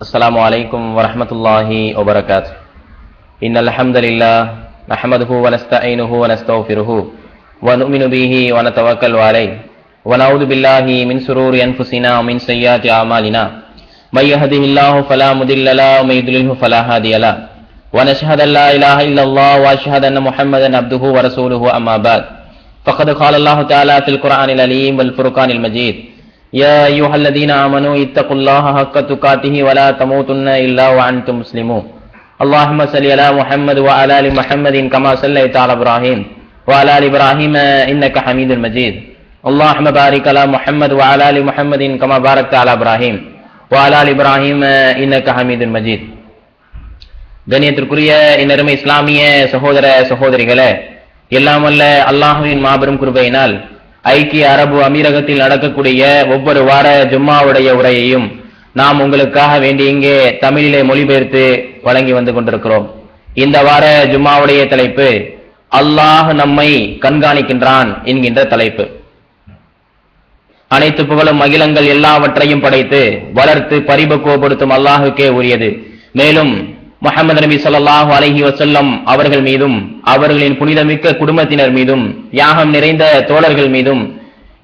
السلام عليكم ورحمة الله وبركاته إن الحمد لله نحمده ونستعينه ونستغفره ونؤمن به ونتوكل عليه ونعوذ بالله من سرور أنفسنا ومن سيئات أعمالنا من يهده الله فلا مضل له ومن يضلله فلا هادي له۔ ونشهد أن لا إله إلا الله وأشهد أن محمدا عبده ورسوله أما بعد۔ فقد قال الله تعالى في القرآن العليم والفرقان المجيد يا أيها الذين آمنوا اتقوا الله حق تقاته ولا تموتن إلا وأنتم مسلمون اللهم صل على محمد وعلى آل محمد كما صليت على إبراهيم وعلى آل إبراهيم إنك حميد مجيد اللهم بارك على محمد وعلى آل محمد كما باركت على إبراهيم وعلى آل إبراهيم إنك حميد مجيد கண்ணியத்திற்குரிய இன்னருமை இஸ்லாமிய சகோதர சகோதரிகளே எல்லாம் வல்ல அல்லாஹுவின் மாபெரும் கிருபையினால் ஐக்கிய அரபு அமீரகத்தில் நடக்கக்கூடிய ஒவ்வொரு வார ஜும்மாவுடைய உரையையும் நாம் உங்களுக்காக வேண்டி இங்கே தமிழிலே மொழிபெயர்த்து வழங்கி வந்து கொண்டிருக்கிறோம். இந்த வார ஜும்மாவுடைய தலைப்பு அல்லாஹ் நம்மை கண்காணிக்கின்றான் என்கின்ற தலைப்பு. அனைத்து புகழும் அகிலங்கள் எல்லாவற்றையும் படைத்து வளர்த்து பரிபக்குவப்படுத்தும் அல்லாஹுக்கே உரியது. மேலும் முகமது நபி சொல்லாஹு அலஹி வசல்லம் அவர்கள் மீதும் அவர்களின் புனிதமிக்க குடும்பத்தினர் மீதும் யாகம் நிறைந்த தோழர்கள் மீதும்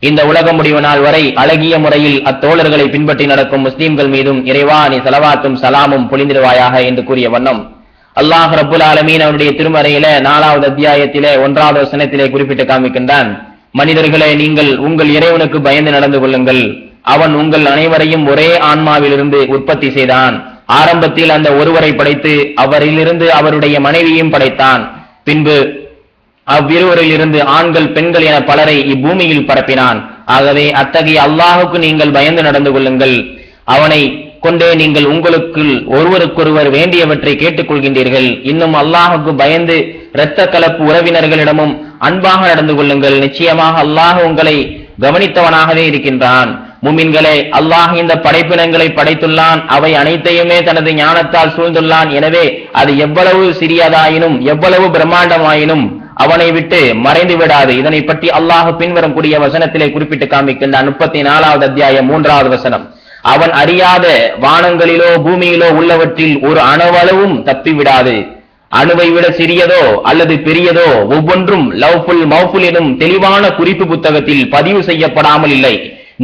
இந்த உலக முடிவு நாள் வரை அழகிய முறையில் அத்தோழர்களை பின்பற்றி நடக்கும் முஸ்லீம்கள் மீதும் இறைவா நீ செலவாத்தும் சலாமும் பொழிந்திடுவாயாக என்று கூறிய வண்ணம். அல்லாஹ் ரபுல் ஆலமீன் அவருடைய திருமறையில நாலாவது அத்தியாயத்திலே ஒன்றாவது வசனத்திலே குறிப்பிட்டு காமிக்கின்றான். மனிதர்களே நீங்கள் உங்கள் இறைவனுக்கு பயந்து நடந்து கொள்ளுங்கள். அவன் உங்கள் அனைவரையும் ஒரே ஆன்மாவிலிருந்து உற்பத்தி செய்தான். ஆரம்பத்தில் அந்த ஒருவரை படைத்து அவரிலிருந்து அவருடைய மனைவியும் படைத்தான். பின்பு அவ்விருவரில் இருந்து ஆண்கள் பெண்கள் என பலரை இப்பூமியில் பரப்பினான். ஆகவே அத்தகைய அல்லாஹுக்கு நீங்கள் பயந்து நடந்து கொள்ளுங்கள். அவனை கொண்டே நீங்கள் உங்களுக்குள் ஒருவருக்கொருவர் வேண்டியவற்றை கேட்டுக்கொள்கின்றீர்கள். இன்னும் அல்லாஹுக்கு பயந்து இரத்த கலப்பு உறவினர்களிடமும் அன்பாக நடந்து கொள்ளுங்கள். நிச்சயமாக அல்லாஹ் உங்களை கவனித்தவனாகவே இருக்கின்றான். முமின்களே அல்லாஹ் இந்த படைப்பினங்களை படைத்துள்ளான். அவை அனைத்தையுமே தனது ஞானத்தால் சூழ்ந்துள்ளான். எனவே அது எவ்வளவு சிறியதாயினும் எவ்வளவு பிரம்மாண்டமாயினும் அவனை விட்டு மறைந்து விடாது இதனை பற்றி அல்லாஹ் பின்வரும் கூடிய வசனத்திலே குறிப்பிட்டு காமிக்கின்றான் முப்பத்தி நாலாவது அத்தியாயம் மூன்றாவது வசனம். அவன் அறியாத வானங்களிலோ பூமியிலோ உள்ளவற்றில் ஒரு அணுவளவும் தப்பி விடாது அணுவை விட சிறியதோ அல்லது பெரியதோ ஒவ்வொன்றும் லவ்ஃபுல் மௌஃபுல் எனும் தெளிவான குறிப்பு புத்தகத்தில் பதிவு செய்யப்படாமல் இல்லை.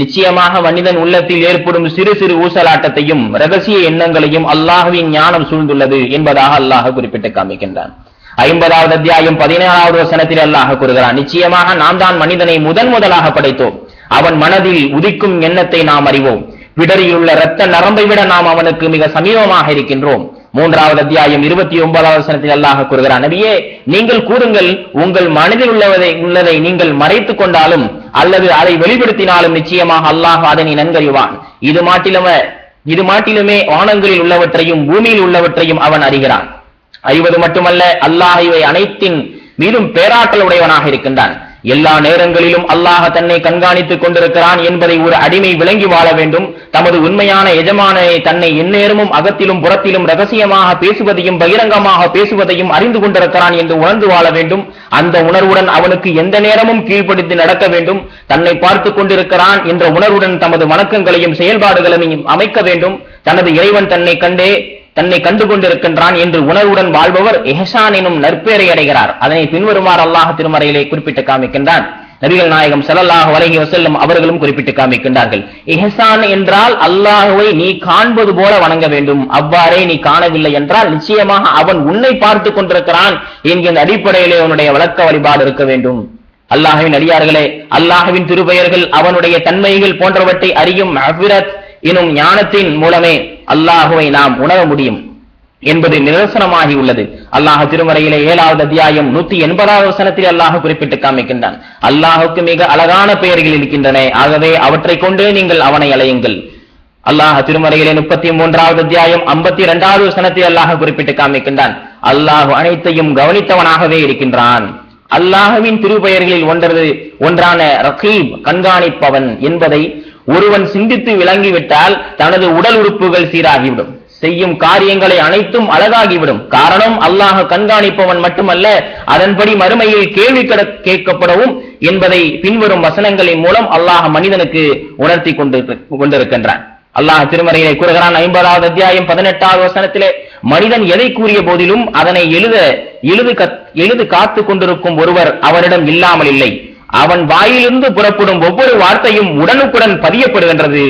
நிச்சயமாக மனிதன் உள்ளத்தில் ஏற்படும் சிறு சிறு ஊசலாட்டத்தையும் ரகசிய எண்ணங்களையும் அல்லாஹுவின் ஞானம் சூழ்ந்துள்ளது என்பதாக அல்லாஹ் குறிப்பிட்டு காமிக்கின்றான். ஐம்பதாவது அத்தியாயம் பதினேழாவது வசனத்தில் அல்லாஹ் கூறுகிறான் நிச்சயமாக நாம் தான் மனிதனை முதன் முதலாக படைத்தோம். அவன் மனதில் உதிக்கும் எண்ணத்தை நாம் அறிவோம். விடரில் இரத்த நரம்பை விட நாம் அவனுக்கு மிக சமீபமாக இருக்கின்றோம். மூன்றாவது அத்தியாயம் இருபத்தி ஒன்பதாவது வசனத்தில் அல்லாஹ் கூறுகிறான் நபியே நீங்கள் கூறுங்கள் உங்கள் மனதில் உள்ளவதை உள்ளதை நீங்கள் மறைத்துக் கொண்டாலும் அல்லது அதை வெளிப்படுத்தினாலும் நிச்சயமாக அல்லாஹ் அதனை நன்கறிவான். இது மாட்டிலுமே இது மாட்டிலுமே வானங்களில் உள்ளவற்றையும் பூமியில் உள்ளவற்றையும் அவன் அறிகிறான். அறிவது மட்டுமல்ல அல்லாஹ் இவை அனைத்தின் மீதும் பேராற்றல் உடையவனாக இருக்கின்றான். எல்லா நேரங்களிலும் அல்லாஹ் தன்னை கண்காணித்துக் கொண்டிருக்கிறான் என்பதை ஒரு அடிமை விளங்கி வாழ வேண்டும். தமது உண்மையான எஜமானனை தன்னை எந்நேரமும் அகத்திலும் புறத்திலும் ரகசியமாக பேசுவதையும் பகிரங்கமாக பேசுவதையும் அறிந்து கொண்டிருக்கிறான் என்று உணர்ந்து வாழ வேண்டும். அந்த உணர்வுடன் அவனுக்கு எந்த நேரமும் கீழ்ப்படுத்தி நடக்க வேண்டும். தன்னை பார்த்து கொண்டிருக்கிறான் என்ற உணர்வுடன் தமது வணக்கங்களையும் செயல்பாடுகளையும் அமைக்க வேண்டும். தனது இறைவன் தன்னை கண்டே தன்னை கண்டு கொண்டிருக்கின்றான் என்று உணர்வுடன் வாழ்பவர் எஹசான் எனும் நற்பெயரை அடைகிறார். அதனை பின்வருமாறு அல்லாஹ் திருமறையிலே குறிப்பிட்டு காமிக்கின்றான். நபிகள் நாயகம் செலல்லாக வலகி வஸல்லம் அவர்களும் குறிப்பிட்டு காமிக்கின்றார்கள். எஹசான் என்றால் அல்லாஹுவை நீ காண்பது போல வணங்க வேண்டும். அவ்வாறே நீ காணவில்லை என்றால் நிச்சயமாக அவன் உன்னை பார்த்து கொண்டிருக்கிறான் என்கிற அடிப்படையிலே அவனுடைய வழக்க வழிபாடு இருக்க வேண்டும். அல்லாஹுவின் அடியார்களே அல்லாஹுவின் திருபெயர்கள் அவனுடைய தன்மைகள் போன்றவற்றை அறியும் அபிரத் எனும் ஞானத்தின் மூலமே அல்லாஹுவை நாம் உணர முடியும் என்பது நிதர்சனமாகி உள்ளது. அல்லாஹ் திருமறையிலே ஏழாவது அத்தியாயம் நூத்தி எண்பதாவது வசனத்தில் அல்லாஹ் குறிப்பிட்டு காமிக்கின்றான். அல்லாஹுக்கு மிக அழகான பெயர்கள் இருக்கின்றன. ஆகவே அவற்றை கொண்டே நீங்கள் அவனை அலையுங்கள். அல்லாஹ் திருமறையிலே முப்பத்தி மூன்றாவது அத்தியாயம் ஐம்பத்தி இரண்டாவது வசனத்தில் அல்லாஹ் குறிப்பிட்டு காமிக்கின்றான். அல்லாஹ் அனைத்தையும் கவனித்தவனாகவே இருக்கின்றான். அல்லாஹுவின் திருப்பெயர்களில் ஒன்றது ஒன்றான ரகீப் கண்காணிப்பவன் என்பதை ஒருவன் சிந்தித்து விளங்கிவிட்டால் தனது உடல் உறுப்புகள் சீராகிவிடும். செய்யும் காரியங்களை அனைத்தும் அழகாகிவிடும். காரணம் அல்லாஹ கண்காணிப்பவன் மட்டுமல்ல அதன்படி மறுமையில் கேள்வி கேட்கப்படவும் என்பதை பின்வரும் வசனங்களின் மூலம் அல்லாஹ மனிதனுக்கு உணர்த்தி கொண்டு கொண்டிருக்கின்றான். அல்லாஹ் திருமறையிலே கூறுகிறான் ஐம்பதாவது அத்தியாயம் பதினெட்டாவது வசனத்திலே மனிதன் எதை கூறிய போதிலும் அதனை எழுத எழுது கத்- எழுது காத்து கொண்டிருக்கும் ஒருவர் அவரிடம் இல்லாமல் இல்லை. அவன் வாயிலிருந்து புறப்படும் ஒவ்வொரு வார்த்தையும் உடனுக்குடன் பதியப்படுகின்றது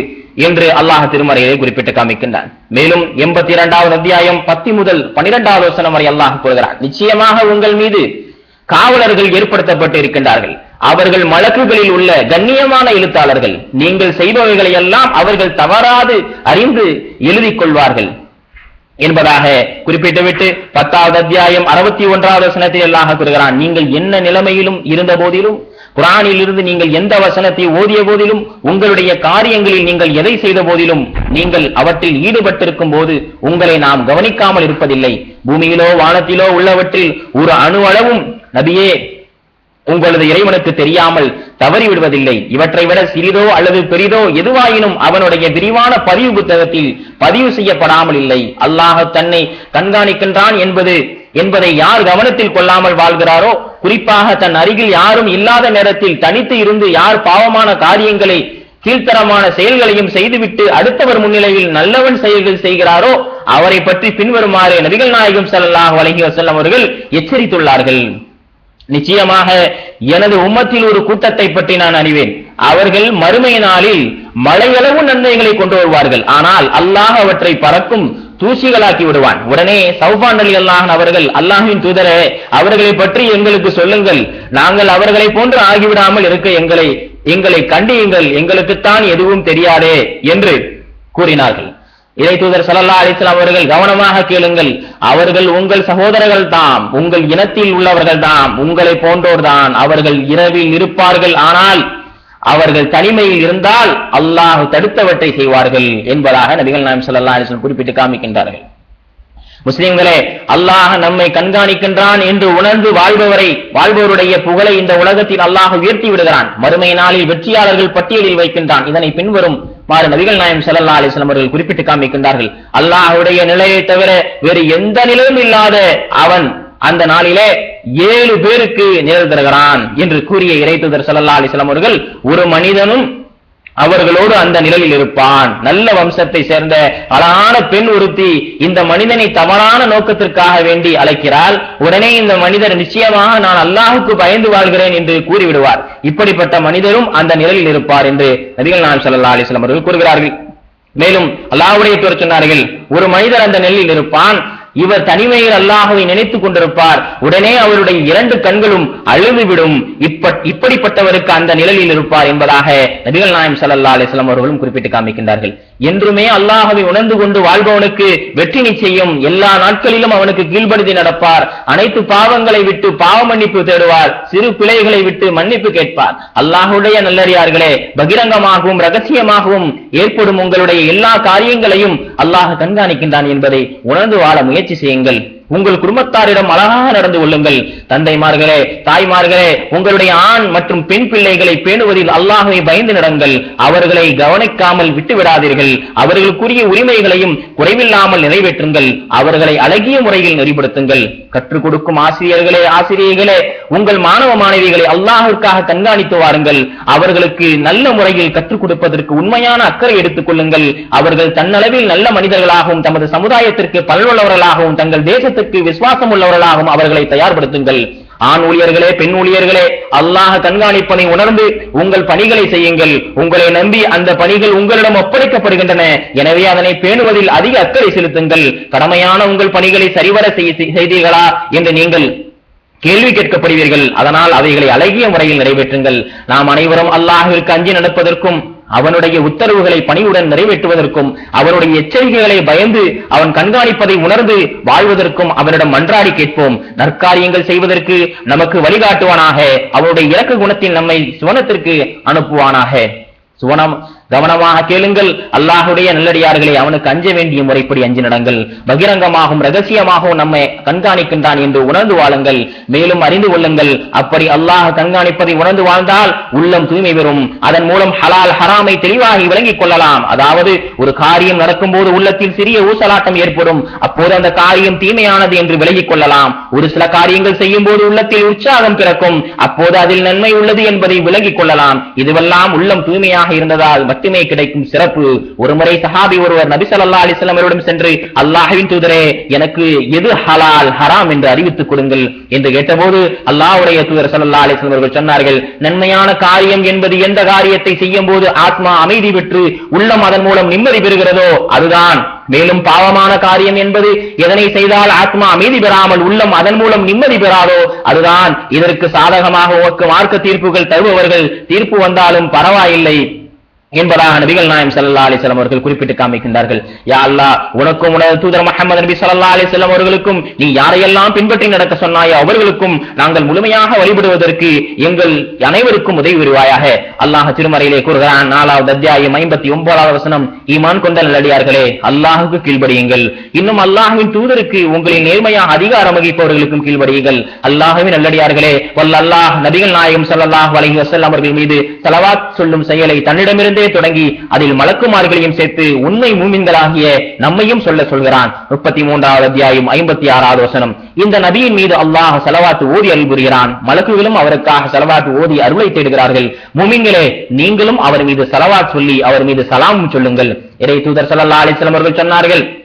என்று அல்லாஹ் திருமறையை குறிப்பிட்டு காமிக்கின்றான். மேலும் எண்பத்தி இரண்டாவது அத்தியாயம் பத்தி முதல் பனிரெண்டாவது வசனம் வரை அல்லாஹ் கூறுகிறான். நிச்சயமாக உங்கள் மீது காவலர்கள் ஏற்படுத்தப்பட்டு இருக்கின்றார்கள். அவர்கள் மலக்குகளில் உள்ள கண்ணியமான எழுத்தாளர்கள். நீங்கள் செய்பவைகளை எல்லாம் அவர்கள் தவறாது அறிந்து எழுதிக் கொள்வார்கள் என்பதாக குறிப்பிட்டுவிட்டு பத்தாவது அத்தியாயம் அறுபத்தி ஒன்றாவது வசனத்தில் அல்லாஹ் கூறுகிறான். நீங்கள் என்ன நிலைமையிலும் இருந்த போதிலும் குரானில் இருந்து நீங்கள் எந்த வசனத்தை ஓதிய போதிலும் உங்களுடைய காரியங்களில் நீங்கள் எதை செய்த போதிலும் நீங்கள் அவற்றில் ஈடுபட்டிருக்கும் போது உங்களை நாம் கவனிக்காமல் இருப்பதில்லை. பூமியிலோ வானத்திலோ உள்ளவற்றில் ஒரு அணு அளவும் நபியே உங்களது இறைவனுக்கு தெரியாமல் தவறி விடுவதில்லை இவற்றை விட சிறிதோ அல்லது பெரிதோ எதுவாயினும் அவனுடைய விரிவான பதிவு புத்தகத்தில் பதிவு செய்யப்படாமல் இல்லை. அல்லாஹ் தன்னை கண்காணிக்கின்றான் என்பது என்பதை யார் கவனத்தில் கொள்ளாமல் வாழ்கிறாரோ குறிப்பாக தன் அருகில் யாரும் இல்லாத நேரத்தில் தனித்து இருந்து யார் பாவமான காரியங்களை கீழ்த்தரமான செயல்களையும் செய்துவிட்டு அடுத்தவர் முன்னிலையில் நல்லவன் செயல்கள் செய்கிறாரோ அவரை பற்றி பின்வருமாறு நபிகள் நாயகம் ஸல்லல்லாஹு வழங்கி வஸல்லம் அவர்கள் எச்சரித்துள்ளார்கள். நிச்சயமாக எனது உம்மத்தில் ஒரு கூட்டத்தை பற்றி நான் அறிவேன். அவர்கள் மறுமை நாளில் மழையளவு நன்மைகளை கொண்டு வருவார்கள். ஆனால் அல்லாஹ் அவற்றை பறக்கும் தூசிகளாக்கி விடுவான். உடனே சௌபான் அலி அல்லாஹன் அவர்கள் அல்லாஹின் தூதரே அவர்களை பற்றி எங்களுக்கு சொல்லுங்கள். நாங்கள் அவர்களை போன்று ஆகிவிடாமல் இருக்க எங்களை எங்களை கண்டியுங்கள். எங்களுக்குத்தான் எதுவும் தெரியாதே என்று கூறினார்கள். இறை தூதர் சல்லல்லா அலிஸ்லாம் அவர்கள் கவனமாக கேளுங்கள். அவர்கள் உங்கள் சகோதரர்கள் தாம் உங்கள் இனத்தில் உள்ளவர்கள் தாம் உங்களை போன்றோர் தான். அவர்கள் இரவில் இருப்பார்கள். ஆனால் அவர்கள் தனிமையில் இருந்தால் அல்லாஹ் தடுத்தவற்றை செய்வார்கள் என்பதாக நபிகள் நாயம் சல்லா அலிஸ்லம் குறிப்பிட்டு காமிக்கின்றார்கள். முஸ்லிம்களே அல்லாஹ் நம்மை கண்காணிக்கின்றான் என்று உணர்ந்து வாழ்பவரை வாழ்பவருடைய புகழை இந்த உலகத்தில் அல்லாஹ் உயர்த்தி விடுகிறான். மறுமை நாளில் வெற்றியாளர்கள் பட்டியலில் வைக்கின்றான். இதனை பின்வரும் மாறு நபிகள் நாயம் சல்லா அலைஹி அவர்கள் குறிப்பிட்டு காமிக்கின்றார்கள். அல்லாஹுடைய நிலையை தவிர வேறு எந்த நிலையும் இல்லாத அவன் அந்த நாளிலே ஏழு பேருக்கு நிழல் தருகிறான் என்று கூறிய இறைத்துதர் சல்லா அலிஸ்லாம் அவர்கள் ஒரு மனிதனும் அவர்களோடு அந்த நிலையில் இருப்பான். நல்ல வம்சத்தை சேர்ந்த அழகான பெண் ஒருத்தி இந்த மனிதனை தவறான நோக்கத்திற்காக வேண்டி அழைக்கிறாள். உடனே இந்த மனிதர் நிச்சயமாக நான் அல்லாஹுக்கு பயந்து வாழ்கிறேன் என்று கூறிவிடுவார். இப்படிப்பட்ட மனிதரும் அந்த நிலையில் இருப்பார் என்று நபிகள் நாயம் சல்லா அலிஸ்லாம் அவர்கள் கூறுகிறார்கள். மேலும் அல்லாஹ்வுடைய தூதர் சொன்னார்கள் ஒரு மனிதர் அந்த நிலையில் இருப்பான். இவர் தனிமையில் அல்லாஹ்வை நினைத்துக் கொண்டிருப்பார். உடனே அவருடைய இரண்டு கண்களும் அழுதுவிடும். இப்படிப்பட்டவருக்கு அந்த நிழலில் இருப்பார் என்பதாக நபிகள் நாயம் சல்லா அலிஸ்லாம் அவர்களும் குறிப்பிட்டு காமிக்கின்றார்கள். என்றுமே அல்லாஹவை உணர்ந்து கொண்டு வாழ்பவனுக்கு வெற்றி நிச்சயம். எல்லா நாட்களிலும் அவனுக்கு கீழ்படுத்தி நடப்பார். அனைத்து பாவங்களை விட்டு பாவ மன்னிப்பு தேடுவார். சிறு பிழைகளை விட்டு மன்னிப்பு கேட்பார். அல்லாஹுடைய நல்லறியார்களே பகிரங்கமாகவும் ரகசியமாகவும் ஏற்படும் உங்களுடைய எல்லா காரியங்களையும் அல்லாஹ் கண்காணிக்கின்றான் என்பதை உணர்ந்து வாழ முயற்சி செய்யுங்கள் உங்கள் குடும்பத்தாரிடம் அழகாக நடந்து கொள்ளுங்கள். தந்தைமார்களே தாய்மார்களே உங்களுடைய ஆண் மற்றும் பெண் பிள்ளைகளை பேணுவதில் அல்லாஹ்வை பயந்து நடங்கள். அவர்களை கவனிக்காமல் விட்டு விடாதீர்கள் அவர்களுக்குரிய உரிமைகளையும் குறைவில்லாமல் நிறைவேற்றுங்கள். அவர்களை அழகிய முறையில் நெறிப்படுத்துங்கள். கற்றுக் கொடுக்கும் ஆசிரியர்களே ஆசிரியர்களே உங்கள் மாணவ மாணவிகளை அல்லாஹிற்காக கண்காணித்து வாருங்கள். அவர்களுக்கு நல்ல முறையில் கற்றுக் கொடுப்பதற்கு உண்மையான அக்கறை எடுத்துக் கொள்ளுங்கள். அவர்கள் தன்னளவில் நல்ல மனிதர்களாகவும் தமது சமுதாயத்திற்கு பல்வளவர்களாகவும் தங்கள் தேசத்திற்கு விசுவாசம் உள்ளவர்களாகவும் அவர்களை தயார்படுத்துங்கள். ஆண் ஊழியர்களே பெண் ஊழியர்களே அல்லாஹ கண்காணிப்பனை உணர்ந்து உங்கள் பணிகளை செய்யுங்கள். உங்களை நம்பி அந்த பணிகள் உங்களிடம் ஒப்படைக்கப்படுகின்றன. எனவே அதனை பேணுவதில் அதிக அக்கறை செலுத்துங்கள். கடமையான உங்கள் பணிகளை சரிவர செய்தீர்களா என்று நீங்கள் கேள்வி கேட்கப்படுவீர்கள். அதனால் அவைகளை அழகிய முறையில் நிறைவேற்றுங்கள். நாம் அனைவரும் அல்லாஹிற்கு அஞ்சி நடப்பதற்கும் அவனுடைய உத்தரவுகளை பணியுடன் நிறைவேற்றுவதற்கும் அவனுடைய எச்சரிக்கைகளை பயந்து அவன் கண்காணிப்பதை உணர்ந்து வாழ்வதற்கும் அவனிடம் மன்றாடி கேட்போம். நற்காரியங்கள் செய்வதற்கு நமக்கு வழிகாட்டுவானாக. அவனுடைய இலக்கு குணத்தில் நம்மை சுவனத்திற்கு அனுப்புவானாக. சுவனம் கவனமாக கேளுங்கள். அல்லாஹுடைய நல்லடியார்களை அவனுக்கு அஞ்ச வேண்டிய முறைப்படி அஞ்சு நடங்கள். பகிரங்கமாகவும் ரகசியமாகவும் நம்மை கண்காணிக்கின்றான் என்று உணர்ந்து வாழுங்கள். மேலும் அறிந்து கொள்ளுங்கள். அப்படி அல்லாஹ் கண்காணிப்பதை உணர்ந்து வாழ்ந்தால் உள்ளம் தூய்மை பெறும். அதன் மூலம் ஹலால் ஹராமை தெளிவாகி விளங்கிக் கொள்ளலாம். அதாவது ஒரு காரியம் நடக்கும்போது உள்ளத்தில் சிறிய ஊசலாட்டம் ஏற்படும். அப்போது அந்த காரியம் தீமையானது என்று விலகிக் கொள்ளலாம். ஒரு சில காரியங்கள் செய்யும் போது உள்ளத்தில் உற்சாகம் பிறக்கும். அப்போது அதில் நன்மை உள்ளது என்பதை விலகிக் கொள்ளலாம். இதுவெல்லாம் உள்ளம் தூய்மையாக இருந்ததால் மட்டுமே கிடைக்கும் சிறப்பு. ஒருமுறை சஹாபி ஒருவர் நபி சல்லா அலைஹி அவரிடம் சென்று அல்லாஹின் தூதரே எனக்கு எது ஹலால் ஹராம் என்று அறிவித்துக் கொடுங்கள் என்று கேட்டபோது அல்லாஹுடைய தூதர் சல்லா அலைஹி அவர்கள் சொன்னார்கள் நன்மையான காரியம் என்பது எந்த காரியத்தை செய்யும் போது ஆத்மா அமைதி பெற்று உள்ளம் அதன் மூலம் நிம்மதி பெறுகிறதோ அதுதான். மேலும் பாவமான காரியம் என்பது எதனை செய்தால் ஆத்மா அமைதி பெறாமல் உள்ளம் அதன் மூலம் நிம்மதி பெறாதோ அதுதான். இதற்கு சாதகமாக உனக்கு மார்க்க தீர்ப்புகள் தருபவர்கள் தீர்ப்பு வந்தாலும் பரவாயில்லை. என்பதாக நபிகள் நாயம் சல்லா அலைஹி அவர்கள் குறிப்பிட்டு காமிக்கின்றார்கள். யா அல்லா உனக்கும் உனது தூதர் முகமது நபி சல்லா அலைஹி வஸல்லம் அவர்களுக்கும் நீ யாரையெல்லாம் பின்பற்றி நடக்க சொன்னாயோ அவர்களுக்கும் நாங்கள் முழுமையாக வழிபடுவதற்கு எங்கள் அனைவருக்கும் உதவி வருவாயாக அல்லாஹ் திருமறையிலே கூறுகிறான் நாலாவது அத்தியாயம் ஐம்பத்தி ஒன்பதாவது வசனம் ஈமான் கொண்ட நல்லடியார்களே அல்லாஹுக்கு கீழ்படியுங்கள் இன்னும் அல்லாஹுவின் தூதருக்கு உங்களின் நேர்மையாக அதிகாரம் வகிப்பவர்களுக்கும் கீழ்படியுங்கள் அல்லாஹுவின் நல்லடியார்களே வல்ல அல்லாஹ் நபிகள் நாயகம் சல்லாஹ் வலகி வஸல்லம் அவர்கள் மீது தலவாத் சொல்லும் செயலை தன்னிடமிருந்து தொடங்கி அதில் மலக்குமார்களையும் சேர்த்து உண்மை மூமின்களாகிய நம்மையும் சொல்ல சொல்கிறான். முப்பத்தி மூன்றாவது அத்தியாயம் ஐம்பத்தி ஆறாவது வசனம். இந்த நபியின் மீது அல்லாஹ் செலவாத்து ஓதி அருள் புரிகிறான் மலக்குகளும் அவருக்காக செலவாத்து ஓதி அருளை தேடுகிறார்கள். மூமின்களே நீங்களும் அவர் மீது செலவாத் சொல்லி அவர் மீது சலாமும் சொல்லுங்கள். இறை தூதர் ஸல்லல்லாஹு அலைஹி அவர்கள் சொன்னார்கள்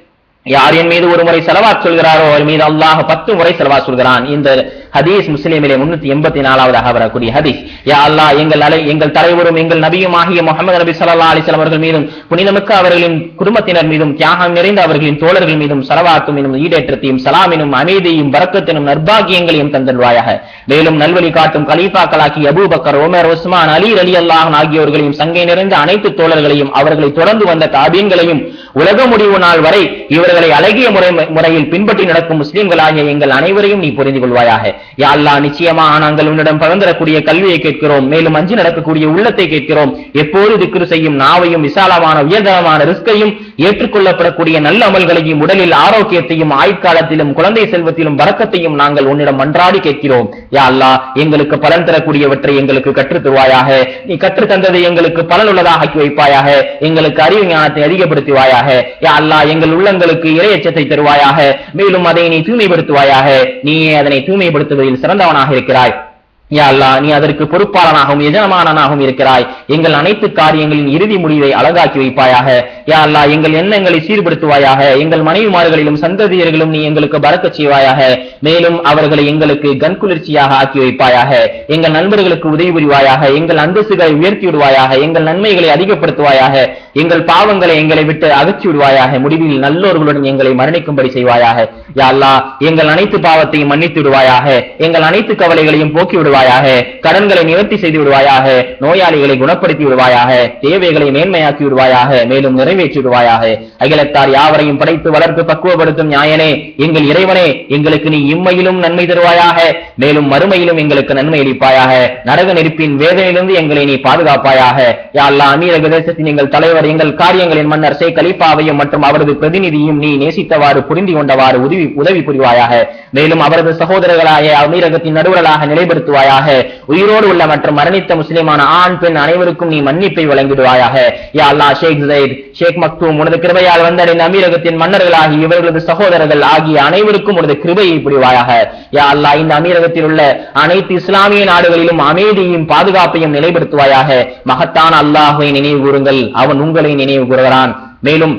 யார் என் மீது ஒரு முறை செலவாத் சொல்கிறாரோ அவர் மீது அல்லாஹ் பத்து முறை செலவா சொல்கிறான். இந்த ஹதீஸ் முஸ்லீமிலே முன்னூத்தி எண்பத்தி நாலாவதாக வரக்கூடிய ஹதீஸ். யா அல்லாஹ் எங்கள் அலை எங்கள் தலைவரும் எங்கள் நபியும் ஆகிய முகமது நபி சல்லா அலிஸ்லாம் அவர்கள் மீதும் புனிதமிக்க அவர்களின் குடும்பத்தினர் மீதும் தியாகம் நிறைந்த அவர்களின் தோழர்கள் மீதும் செலவாக்கும் எனும் ஈடேற்றத்தையும் சலாமினும் அமைதியும் வரக்கத்தினும் நர்பாகியங்களையும் தந்தல்வாயாக மேலும் நல்வழி காட்டும் கலீஃபாக்களாக்கி Abu Bakr Umar Uthman Ali Ali Allah ஆகியோர்களையும் சங்கை நிறைந்த அனைத்து தோழர்களையும் அவர்களை தொடர்ந்து வந்த தாபியங்களையும் உலக முடிவு நாள் வரை இவர்களை அழகிய முறை முறையில் பின்பற்றி நடக்கும் முஸ்லிம்களாகிய எங்கள் அனைவரையும் நீ புரிந்து கொள்வாயாக. யாழ்லா நிச்சயமாக நாங்கள் உன்னிடம் பகிர்ந்தரக்கூடிய கல்வியை கேட்கிறோம். மேலும் அஞ்சு நடக்கக்கூடிய உள்ளத்தை கேட்கிறோம். எப்போது திக்ரு செய்யும் நாவையும் விசாலமான உயர்தரமான ரிஸ்கையும் ஏற்றுக்கொள்ளப்படக்கூடிய நல்ல அமல்களையும் உடலில் ஆரோக்கியத்தையும் ஆயுட்காலத்திலும் குழந்தை செல்வத்திலும் வரக்கத்தையும் நாங்கள் உன்னிடம் மன்றாடி கேட்கிறோம். யா அல்லா எங்களுக்கு பலன் தரக்கூடியவற்றை எங்களுக்கு கற்றுத் தருவாயாக. நீ கற்றுத் தந்ததை எங்களுக்கு பலன் உள்ளதாக ஆக்கி வைப்பாயாக. எங்களுக்கு அறிவு ஞானத்தை அதிகப்படுத்துவாயாக. யா அல்லாஹ் எங்கள் உள்ளங்களுக்கு இறையச்சத்தை தருவாயாக. மேலும் அதை நீ தூய்மைப்படுத்துவாயாக. நீயே அதனை தூய்மைப்படுத்துவதில் சிறந்தவனாக இருக்கிறாய். யா அல்லா நீ அதற்கு பொறுப்பாளனாகவும் எஜமானனாகவும் இருக்கிறாய். எங்கள் அனைத்து காரியங்களின் இறுதி முடிவை அழகாக்கி வைப்பாயாக. யா அல்லா எங்கள் எண்ணங்களை சீர்படுத்துவாயாக. எங்கள் மனைவிமார்களிலும் சந்ததியர்களும் நீ எங்களுக்கு பறக்க செய்வாயாக. மேலும் அவர்களை எங்களுக்கு கண்குளிர்ச்சியாக ஆக்கி வைப்பாயாக. எங்கள் நண்பர்களுக்கு உதவி புரிவாயாக. எங்கள் அந்தஸ்துகளை உயர்த்தி விடுவாயாக. எங்கள் நன்மைகளை அதிகப்படுத்துவாயாக. எங்கள் பாவங்களை எங்களை விட்டு அகற்றி விடுவாயாக. முடிவில் நல்லோர்களுடன் எங்களை மரணிக்கும்படி செய்வாயாக. யா அல்லா எங்கள் அனைத்து பாவத்தையும் மன்னித்து விடுவாயாக. எங்கள் அனைத்து கவலைகளையும் போக்கி விடுவாயாக கடன்களை நிவர்த்தி செய்து விடுவாயாக நோயாளிகளை குணப்படுத்தி விடுவாயாக தேவைகளை மேன்மையாக்கி விடுவாயாக மேலும் நிறைவேற்றி விடுவாயாக. அகிலத்தார் யாவரையும் படைத்து வளர்த்து பக்குவப்படுத்தும் நியாயனே எங்கள் இறைவனே எங்களுக்கு நீ இம்மையிலும் நன்மை தருவாயாக மேலும் மறுமையிலும் எங்களுக்கு நன்மை அளிப்பாயாக. நரக நெருப்பின் வேதனையிலிருந்து எங்களை நீ பாதுகாப்பாயாக. யாழ்லா அமீரக தேசத்தின் எங்கள் தலைவர் எங்கள் காரியங்களின் மன்னர் சே கலிப்பாவையும் மற்றும் அவரது பிரதிநிதியும் நீ நேசித்தவாறு புரிந்து கொண்டவாறு உதவி உதவி புரிவாயாக. மேலும் அவரது சகோதரர்களாக அமீரகத்தின் நடுவர்களாக நிலைப்படுத்துவாய் வழங்கிடுவாயாக உயிரோடு உள்ள மற்றும் மரணித்த முஸ்லிமான ஆண் பெண் அனைவருக்கும் நீ மன்னிப்பை வழங்கிடுவாயாக. யா அல்லா ஷேக் ஜெயித் ஷேக் மக்தூம் உனது கிருபையால் வந்தடைந்த அமீரகத்தின் மன்னர்களாகி இவர்களது சகோதரர்கள் ஆகிய அனைவருக்கும் உனது கிருபையை புரிவாயாக. யா அல்லா இந்த அமீரகத்தில் உள்ள அனைத்து இஸ்லாமிய நாடுகளிலும் அமைதியையும் பாதுகாப்பையும் நிலைப்படுத்துவாயாக. மகத்தான அல்லாஹுவை நினைவு கூறுங்கள். அவன் உங்களை நினைவு கூறுகிறான். மேலும்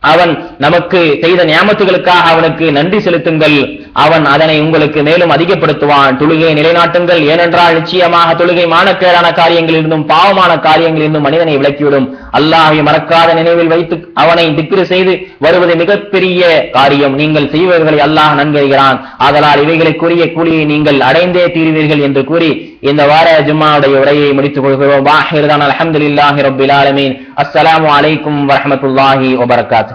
அவன் நமக்கு செய்த நியமத்துகளுக்காக அவனுக்கு நன்றி செலுத்துங்கள். அவன் அதனை உங்களுக்கு மேலும் அதிகப்படுத்துவான். தொழுகையை நிலைநாட்டுங்கள். ஏனென்றால் நிச்சயமாக தொழுகை மானக்கேடான காரியங்களிலிருந்தும் பாவமான காரியங்களிலிருந்தும் மனிதனை விளக்கிவிடும் அல்லாஹை மறக்காத நினைவில் வைத்து அவனை திக்ரு செய்து வருவது மிகப்பெரிய காரியம். நீங்கள் செய்வர்களை அல்லாஹ் நன்கறிகிறான். ஆதலால் இவைகளுக்குரிய கூலியை நீங்கள் அடைந்தே தீர்வீர்கள் என்று கூறி இந்த வார ஜும்மாவுடைய உரையை முடித்துக் கொள்கிறோம். வாஹிர்தான். அல்ஹம்துலில்லாஹி ஆலமீன். அஸ்ஸலாமு அலைக்கும் வரமத்துல்லாஹி வபர்காத்து.